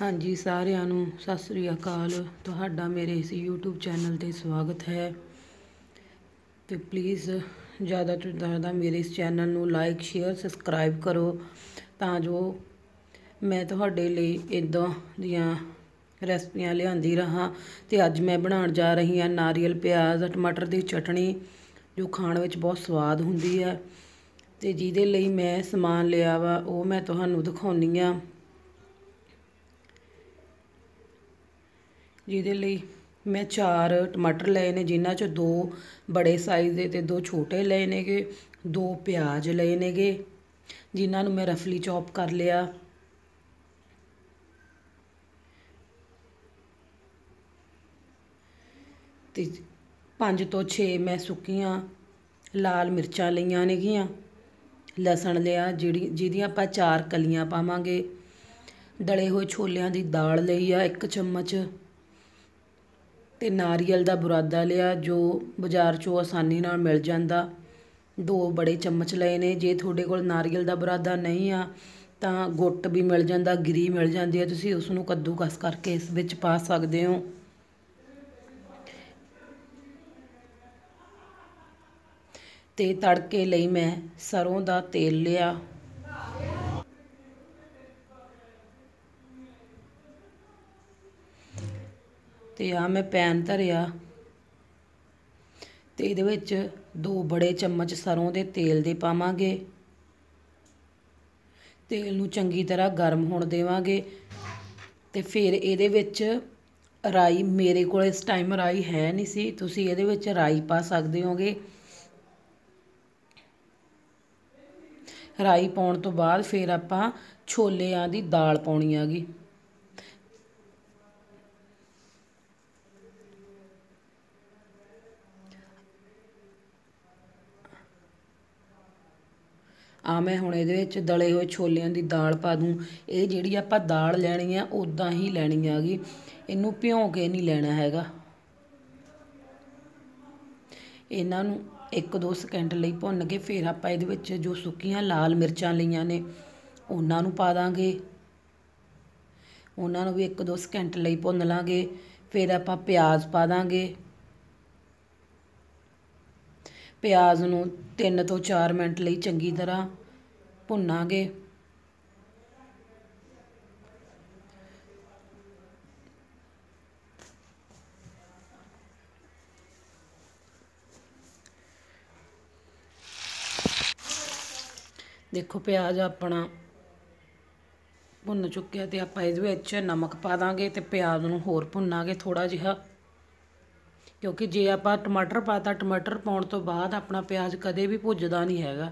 ਹਾਂਜੀ, ਸਾਰਿਆਂ ਨੂੰ ਸਤਿ ਸ੍ਰੀ ਅਕਾਲ। ਤੁਹਾਡਾ ਮੇਰੇ ਇਸ YouTube ਚੈਨਲ ਤੇ ਸਵਾਗਤ ਹੈ। ਤੇ ਪਲੀਜ਼ ਜ਼ਿਆਦਾ ਤੋਂ ਜ਼ਿਆਦਾ ਮੇਰੇ ਇਸ ਚੈਨਲ ਨੂੰ ਲਾਈਕ ਸ਼ੇਅਰ ਸਬਸਕ੍ਰਾਈਬ ਕਰੋ ਤਾਂ ਜੋ ਮੈਂ ਤੁਹਾਡੇ ਲਈ ਇਦਾਂ ਦੀਆਂ ਰੈਸਪੀਆਂ ਲਿਆਂਦੀ ਰਹਾ। ਤੇ ਅੱਜ ਮੈਂ ਬਣਾਉਣ ਜਾ ਰਹੀ ਹਾਂ ਨਾਰੀਅਲ ਪਿਆਜ਼, ਟਮਾਟਰ ਦੀ ਚਟਣੀ, ਜੋ ਖਾਣ ਵਿੱਚ ਬਹੁਤ ਸਵਾਦ ਹੁੰਦੀ ਹੈ। ਤੇ ਜਿਹਦੇ ਲਈ ਮੈਂ ਸਮਾਨ ਲਿਆ ਵਾ, ਉਹ ਮੈਂ ਤੁਹਾਨੂੰ ਦਿਖਾਉਣੀ ਆ। ਜਿਹਦੇ ਲਈ ਮੈਂ ਚਾਰ ਟਮਾਟਰ ਲਏ ਨੇ, ਜਿਨ੍ਹਾਂ 'ਚ ਦੋ ਬੜੇ ਸਾਈਜ਼ ਦੇ ਤੇ ਦੋ ਛੋਟੇ ਲਏ ਨੇਗੇ, ਦੋ ਪਿਆਜ਼ ਲਏ ਨੇਗੇ, ਜਿਨ੍ਹਾਂ ਨੂੰ ਮੈਂ ਰਫਲੀ ਚੌਪ ਕਰ ਲਿਆ। ਤੇ ਪੰਜ ਤੋਂ 6 ਮੈਂ ਸੁੱਕੀਆਂ ਲਾਲ ਮਿਰਚਾਂ ਲਈਆਂ ਨੇਗੀਆਂ, ਲਸਣ ਲਿਆ, ਜਿਹੜੀ, ਜਿਹਦੀਆਂ ਆਪਾਂ ਚਾਰ ਕਲੀਆਂ ਪਾਵਾਂਗੇ। ਡਲੇ ਹੋਏ ਛੋਲਿਆਂ ਦੀ ਦਾਲ ਲਈ ਆ ਇੱਕ ਚਮਚ। ਅਤੇ ਨਾਰੀਅਲ ਦਾ ਬੁਰਾਦਾ ਲਿਆ, ਜੋ ਬਾਜ਼ਾਰ 'ਚੋਂ ਆਸਾਨੀ ਨਾਲ ਮਿਲ ਜਾਂਦਾ। ਦੋ ਬੜੇ ਚਮਚ ਲਏ ਨੇ, ਜੇ ਤੁਹਾਡੇ ਕੋਲ ਨਾਰੀਅਲ ਦਾ ਬੁਰਾਦਾ ਨਹੀਂ ਆ, ਤਾਂ ਗੁੱਟ ਵੀ ਮਿਲ ਜਾਂਦਾ, ਗਿਰੀ ਮਿਲ ਜਾਂਦੀ ਹੈ। ਤੁਸੀਂ ਉਸ ਨੂੰ ਕੱਦੂਕਸ ਕਰਕੇ ਇਸ ਵਿੱਚ ਪਾ ਸਕਦੇ ਹੋ। ਤੇ ਤੜਕੇ ਲਈ ਮੈਂ ਸਰੋਂ ਦਾ ਤੇਲ ਲਿਆ। ਤੇ ਆ ਮੈਂ ਪੈਨ ਧਰਿਆ। ਤੇ ਇਹਦੇ ਵਿੱਚ ਦੋ ਬੜੇ ਚਮਚ ਸਰੋਂ ਦੇ ਤੇਲ ਦੇ ਪਾਵਾਂਗੇ। ਤੇਲ ਨੂੰ ਚੰਗੀ ਤਰ੍ਹਾਂ ਗਰਮ ਹੋਣ ਦੇਵਾਂਗੇ। ਤੇ ਫਿਰ ਇਹਦੇ ਵਿੱਚ ਰਾਈ ਮੇਰੇ ਕੋਲ ਇਸ ਟਾਈਮ ਰਾਈ ਹੈ ਨਹੀਂ ਸੀ। ਤੁਸੀਂ ਇਹਦੇ ਵਿੱਚ ਰਾਈ ਪਾ ਸਕਦੇ ਹੋਗੇ। ਰਾਈ ਪਾਉਣ ਤੋਂ ਬਾਅਦ ਫਿਰ ਆਪਾਂ ਛੋਲਿਆਂ ਦੀ ਦਾਲ ਪਾਉਣੀ ਆਗੀ ਆ ਮੈਂ ਹੁਣ ਇਹਦੇ ਵਿੱਚ ਦਲੇ ਹੋਏ ਛੋਲਿਆਂ ਦੀ ਦਾਲ ਪਾ ਦੂੰ। ਇਹ ਜਿਹੜੀ ਆਪਾਂ ਦਾਲ ਲੈਣੀ ਆ ਉਦਾਂ ਹੀ ਲੈਣੀ ਆਗੀ। ਇਹਨੂੰ ਭਿਉਂ ਕੇ ਨਹੀਂ ਲੈਣਾ ਹੈਗਾ। ਇਹਨਾਂ ਨੂੰ 1-2 ਸਕਿੰਟ ਲਈ ਭੁੰਨ ਕੇ ਫਿਰ ਆਪਾਂ ਇਹਦੇ ਵਿੱਚ ਜੋ ਸੁੱਕੀਆਂ ਲਾਲ ਮਿਰਚਾਂ ਲਈਆਂ ਨੇ, ਉਹਨਾਂ ਨੂੰ ਪਾ ਦਾਂਗੇ। ਉਹਨਾਂ ਨੂੰ ਵੀ 1-2 ਸਕਿੰਟ ਲਈ ਭੁੰਨ ਲਾਂਗੇ। ਫਿਰ ਆਪਾਂ ਪਿਆਜ਼ ਪਾ ਦਾਂਗੇ। ਪਿਆਜ਼ ਨੂੰ 3 ਤੋਂ 4 ਮਿੰਟ ਲਈ ਚੰਗੀ ਤਰ੍ਹਾਂ ਭੁੰਨਾਂਗੇ। ਦੇਖੋ ਪਿਆਜ਼ ਆਪਣਾ ਭੁੰਨ ਚੁੱਕਿਆ ਤੇ ਆਪਾਂ ਇਹਦੇ ਵਿੱਚ ਨਮਕ ਪਾ ਦਾਂਗੇ ਤੇ ਪਿਆਜ਼ ਨੂੰ ਹੋਰ ਭੁੰਨਾਂਗੇ ਥੋੜਾ ਜਿਹਾ। ਕਿਉਂਕਿ ਜੇ ਆਪਾਂ ਟਮਾਟਰ ਪਾਤਾ ਟਮਾਟਰ ਪਾਉਣ ਤੋਂ ਬਾਅਦ ਆਪਣਾ ਪਿਆਜ਼ ਕਦੇ ਵੀ ਭੁੱਜਦਾ ਨਹੀਂ ਹੈਗਾ।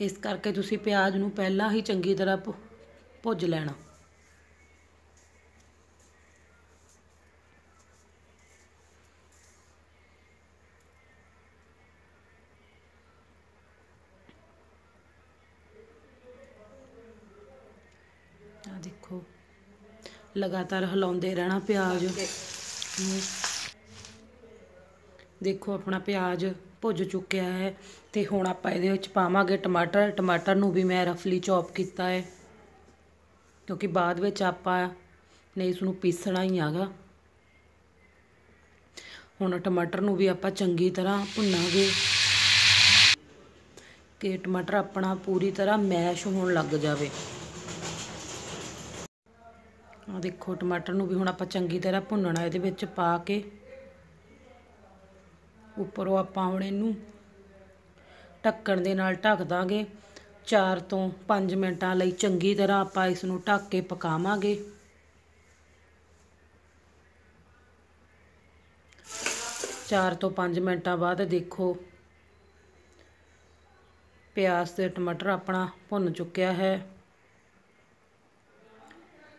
ਇਸ ਕਰਕੇ ਤੁਸੀਂ ਪਿਆਜ਼ ਨੂੰ ਪਹਿਲਾਂ ਹੀ ਚੰਗੀ ਤਰ੍ਹਾਂ ਭੁੱਜ ਲੈਣਾ। ਆ ਦੇਖੋ ਲਗਾਤਾਰ ਹਿਲਾਉਂਦੇ ਰਹਿਣਾ ਪਿਆਜ਼। ਨੂੰ ਦੇਖੋ ਆਪਣਾ ਪਿਆਜ਼ ਭੁੱਜ ਚੁੱਕਿਆ ਹੈ ਤੇ ਹੁਣ ਆਪਾਂ ਇਹਦੇ ਵਿੱਚ ਪਾਵਾਂਗੇ ਟਮਾਟਰ। ਟਮਾਟਰ ਨੂੰ ਵੀ ਮੈਂ ਰਫਲੀ ਚੌਪ ਕੀਤਾ ਹੈ, ਕਿਉਂਕਿ ਬਾਅਦ ਵਿੱਚ ਆਪਾਂ ਨੇ ਇਸ ਨੂੰ ਪੀਸਣਾ ਹੀ ਆਗਾ ਹੁਣ ਟਮਾਟਰ ਨੂੰ ਵੀ ਆਪਾਂ ਚੰਗੀ ਤਰ੍ਹਾਂ ਭੁੰਨਾਂਗੇ ਕਿ ਟਮਾਟਰ ਆਪਣਾ ਪੂਰੀ ਤਰ੍ਹਾਂ ਮੈਸ਼ ਹੋਣ ਲੱਗ ਜਾਵੇ। ਆ ਦੇਖੋ, ਟਮਾਟਰ ਨੂੰ ਵੀ ਹੁਣ ਆਪਾਂ ਚੰਗੀ ਤਰ੍ਹਾਂ ਭੁੰਨਣਾ, ਇਹਦੇ ਵਿੱਚ ਪਾ ਕੇ ਉੱਪਰੋਂ ਆਪਾਂ ਹੁਣ ਇਹਨੂੰ ਢੱਕਣ ਦੇ ਨਾਲ ਢੱਕ ਦਾਂਗੇ। 4 ਤੋਂ 5 ਮਿੰਟਾਂ ਲਈ ਚੰਗੀ ਤਰ੍ਹਾਂ ਆਪਾਂ ਇਸ ਨੂੰ ਢੱਕ ਕੇ ਪਕਾਵਾਂਗੇ। ਚਾਰ ਤੋਂ 5 ਮਿੰਟਾਂ ਬਾਅਦ ਦੇਖੋ ਪਿਆਜ਼ ਤੇ ਟਮਾਟਰ ਆਪਣਾ ਭੁੰਨ ਚੁੱਕਿਆ ਹੈ।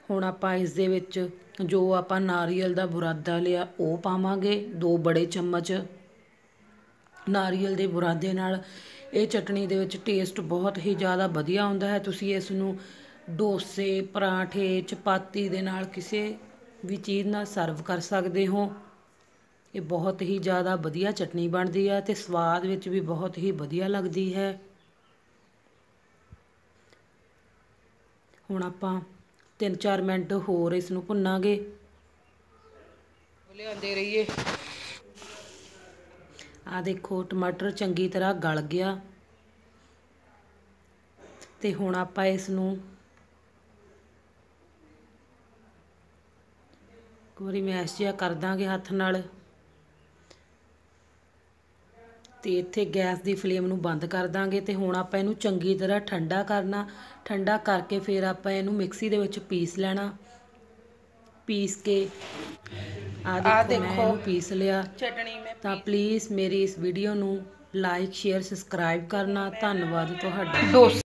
ਹੁਣ ਆਪਾਂ ਇਸ ਦੇ ਵਿੱਚ ਜੋ ਆਪਾਂ ਨਾਰੀਅਲ ਦਾ ਬੁਰਾਦਾ ਲਿਆ ਉਹ ਪਾਵਾਂਗੇ, ਦੋ ਬੜੇ ਚਮਚ। ਨਾਰੀਅਲ ਦੇ ਬੁਰਾਦੇ ਨਾਲ ਇਹ ਚਟਣੀ ਦੇ ਵਿੱਚ ਟੇਸਟ ਬਹੁਤ ਹੀ ਜ਼ਿਆਦਾ ਵਧੀਆ ਆਉਂਦਾ ਹੈ। ਤੁਸੀਂ ਇਸ ਨੂੰ ਡੋਸੇ, ਪਰਾਂਠੇ, ਚਪਾਤੀ ਦੇ ਨਾਲ ਕਿਸੇ ਵੀ ਚੀਜ਼ ਨਾਲ ਸਰਵ ਕਰ ਸਕਦੇ ਹੋ। ਇਹ ਬਹੁਤ ਹੀ ਜ਼ਿਆਦਾ ਵਧੀਆ ਚਟਣੀ ਬਣਦੀ ਹੈ ਤੇ ਸਵਾਦ ਵਿੱਚ ਵੀ ਬਹੁਤ ਹੀ ਵਧੀਆ ਲੱਗਦੀ ਹੈ। ਹੁਣ ਆਪਾਂ 3-4 ਮਿੰਟ ਹੋਰ ਇਸ ਨੂੰ ਭੁੰਨਾਂਗੇ। ਲਿਆਂਦੇ ਰਹੀਏ। ਆ ਦੇਖੋ, ਟਮਾਟਰ ਚੰਗੀ ਤਰ੍ਹਾਂ ਗਲ ਗਿਆ। ਤੇ ਹੁਣ ਆਪਾਂ ਇਸ ਨੂੰ ਇੱਕ ਮੈਸ਼ ਜਿਹਾ ਕਰ ਦਾਂਗੇ ਹੱਥ ਨਾਲ। ਤੇ ਇੱਥੇ ਗੈਸ ਦੀ ਫਲੇਮ ਨੂੰ ਬੰਦ ਕਰ ਦਾਂਗੇ ਤੇ ਹੁਣ ਆਪਾਂ ਇਹਨੂੰ ਚੰਗੀ ਤਰ੍ਹਾਂ ਠੰਡਾ ਕਰਨਾ। ਠੰਡਾ ਕਰਕੇ ਫਿਰ ਆਪਾਂ ਇਹਨੂੰ ਮਿਕਸੀ ਦੇ ਵਿੱਚ ਪੀਸ ਲੈਣਾ। ਪੀਸ ਕੇ ਆ ਦੇਖੋ ਮੈਂ ਇਹਨੂੰ ਪੀਸ ਲਿਆ। ਚਟਣੀ ਮੈਂ ਤਾਂ ਪਲੀਜ਼ ਮੇਰੀ ਇਸ ਵੀਡੀਓ ਨੂੰ ਲਾਈਕ ਸ਼ੇਅਰ ਸਬਸਕ੍ਰਾਈਬ ਕਰਨਾ। ਧੰਨਵਾਦ ਤੁਹਾਡਾ।